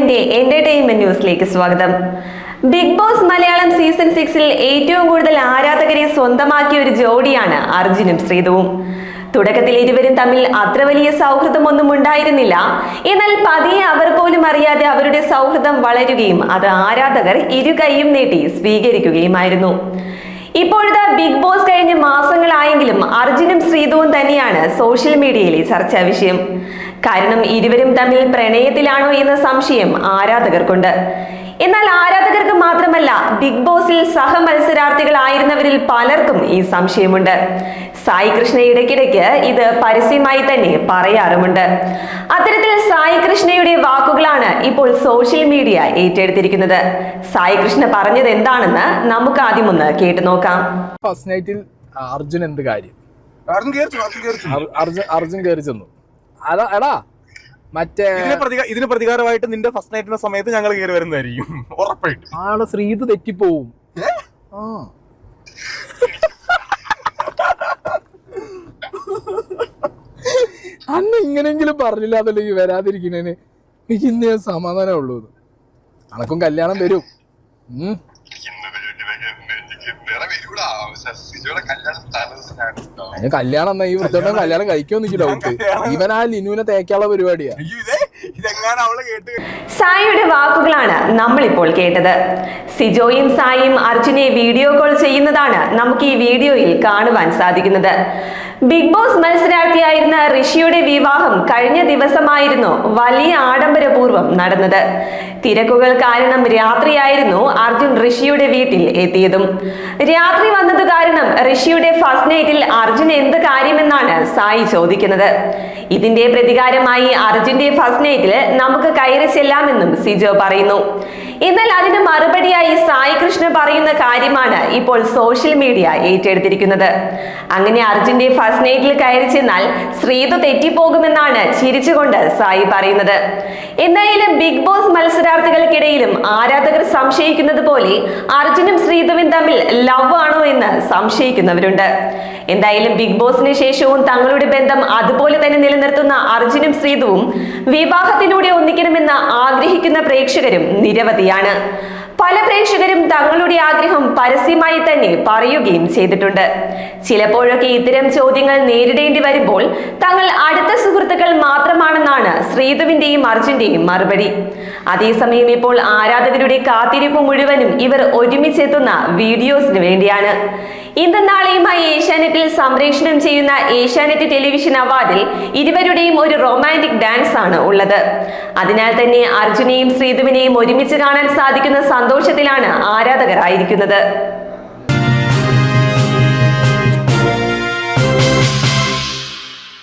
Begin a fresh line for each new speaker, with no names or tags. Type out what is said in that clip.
മലയാളത്തിന്റെ എന്റർടൈൻമെന്റ് ന്യൂസിലേക്ക് സ്വാഗതം. ബിഗ് ബോസ് മലയാളം സീസൺ സിക്സിൽ ഏറ്റവും കൂടുതൽ ആരാധകരെ സ്വന്തമാക്കിയ ഒരു ജോഡിയാണ് അർജുനും ശ്രീതുവും തുടക്കത്തിൽ ഇരുവരും തമ്മിൽ അത്ര വലിയ സൗഹൃദമൊന്നും ഉണ്ടായിരുന്നില്ല. എന്നാൽ പതിയെ അവർ പോലും അറിയാതെ അവരുടെ സൗഹൃദം വളരുകയും അത് ആരാധകർ ഇരുകൈയും നീട്ടി സ്വീകരിക്കുകയുമായിരുന്നു. ഇപ്പോഴത്തെ ബിഗ് ബോസ് കഴിഞ്ഞ് മാസങ്ങളായെങ്കിലും അർജുനും ശ്രീതുവും തന്നെയാണ് സോഷ്യൽ മീഡിയയിലെ ചർച്ചാ വിഷയം. കാരണം ഇരുവരും തമ്മിൽ പ്രണയത്തിലാണോ എന്ന സംശയം ആരാധകർക്കുണ്ട്. എന്നാൽ ആരാധകർക്ക് മാത്രമല്ല ബിഗ് ബോസിൽ സഹ മത്സരാർത്ഥികളായിരുന്നവരിൽ പലർക്കും ഈ സംശയമുണ്ട്. സായി കൃഷ്ണ ഇടയ്ക്കിടയ്ക്ക് ഇത് പരസ്യമായി തന്നെ പറയാറുമുണ്ട്. അത്തരത്തിൽ സായി കൃഷ്ണയുടെ വാക്കുകളാണ് ഇപ്പോൾ സോഷ്യൽ മീഡിയ ഏറ്റെടുത്തിരിക്കുന്നത്. സായി കൃഷ്ണ പറഞ്ഞത് എന്താണെന്ന് നമുക്ക് ആദ്യം ഒന്ന് കേട്ടു നോക്കാം
ഫസ്റ്റ് നൈറ്റിൽ അർജുൻ എന്ത് കാര്യം
അർജുൻ
കയറി ചെന്നു അതാ എടാ മറ്റേ
ഇതിന് പ്രതികാരമായിട്ട് നിന്റെ ഫസ്റ്റ് നൈറ്റിന്റെ സമയത്ത് ഞങ്ങൾ കയറി വരുന്നതായിരിക്കും ഉറപ്പായിട്ടും
ആളെ ശ്രീത് തെറ്റിപ്പോവും ആ അന്ന് ഇങ്ങനെങ്കിലും പറഞ്ഞില്ല അതല്ലെങ്കിൽ വരാതിരിക്കുന്നതിന് എനിക്ക് ഇന്ന് ഞാൻ സമാധാനം ഉള്ളൂ അനക്കും കല്യാണം വരും ഉം. അതിന് കല്യാണം എന്നാ ഈ വൃത്തോട്ടം കല്യാണം കഴിക്കുമോ എനിക്ക് ഡൗട്ട് ഇവൻ ആ ലിനുവിനെ തേക്കാനുള്ള പരിപാടിയാ.
സായിയുടെ വാക്കുകളാണ് നമ്മളിപ്പോൾ കേട്ടത്. സിജോയും സായിയും അർജുനെ വീഡിയോ കോൾ ചെയ്യുന്നതാണ് നമുക്ക് ഈ വീഡിയോയിൽ കാണുവാൻ സാധിക്കുന്നത്. ബിഗ് ബോസ് മത്സരാർത്ഥിയായിരുന്ന ഋഷിയുടെ വിവാഹം കഴിഞ്ഞ ദിവസമായിരുന്നു വലിയ ആഡംബരപൂർവം നടന്നത്. തിരക്കുകൾ കാരണം രാത്രിയായിരുന്നു അർജുൻ ഋഷിയുടെ വീട്ടിൽ എത്തിയതും. രാത്രി വന്നത് കാരണം ഋഷിയുടെ ഫസ്റ്റ് നൈറ്റിൽ അർജുൻ എന്ത് കാര്യമെന്നാണ് സായി ചോദിക്കുന്നത്. ഇതിന്റെ പ്രതികാരമായി അർജുന്റെ ഫസ്റ്റ് നൈറ്റിൽ നമുക്ക് കയറി ചെല്ലാമെന്നും സിജോ പറയുന്നു. എന്നാൽ അതിന് മറുപടിയായി സായി കൃഷ്ണ പറയുന്ന കാര്യമാണ് ഇപ്പോൾ സോഷ്യൽ മീഡിയ ഏറ്റെടുത്തിരിക്കുന്നത്. അങ്ങനെ അർജുന്റെ ഫസ്റ്റ് നൈറ്റിൽ കയറി ചെന്നാൽ ശ്രീതു തെറ്റിപ്പോകുമെന്നാണ് ചിരിച്ചുകൊണ്ട് സായി പറയുന്നത്. എന്തായാലും ബിഗ് ബോസ് മത്സരാർത്ഥികൾക്കിടയിലും ആരാധകർ സംശയിക്കുന്നത് പോലെ അർജുനും ശ്രീതുവും തമ്മിൽ ലവ് ആണോ എന്ന് സംശയിക്കുന്നവരുണ്ട്. എന്തായാലും ബിഗ് ബോസിന് ശേഷവും തങ്ങളുടെ ബന്ധം അതുപോലെ തന്നെ നിലനിർത്തുന്ന അർജുനും ശ്രീതുവും വിവാഹത്തിലൂടെ ഒന്നിക്കണമെന്ന് ആഗ്രഹിക്കുന്ന പ്രേക്ഷകരും നിരവധിയാണ്. പല പ്രേക്ഷകരും തങ്ങളുടെ ആഗ്രഹം പരസ്യമായി തന്നെ പറയുകയും ചെയ്തിട്ടുണ്ട്. ചിലപ്പോഴൊക്കെ ഇത്തരം ചോദ്യങ്ങൾ നേരിടേണ്ടി വരുമ്പോൾ തങ്ങൾ അടുത്ത സുഹൃത്തുക്കൾ മാത്രമാണെന്നാണ് ശ്രീധുവിന്റെയും അർജുന്റെയും മറുപടി. അതേസമയം ഇപ്പോൾ ആരാധകരുടെ കാത്തിരിപ്പ് മുഴുവനും ഇവർ ഒരുമിച്ചെത്തുന്ന വീഡിയോസിന് വേണ്ടിയാണ്. ഇന്നും നാളെയുമായി ഏഷ്യാനെറ്റിൽ സംപ്രേഷണം ചെയ്യുന്ന ഏഷ്യാനെറ്റ് ടെലിവിഷൻ അവാർഡിൽ ഇരുവരുടെയും ഒരു റൊമാന്റിക് ഡാൻസ് ആണ് ഉള്ളത്. അതിനാൽ തന്നെ അർജുനെയും ശ്രീധുവിനെയും ഒരുമിച്ച് കാണാൻ സാധിക്കുന്ന സന്തോഷത്തിലാണ് ആരാധകർ ആയിരിക്കുന്നത്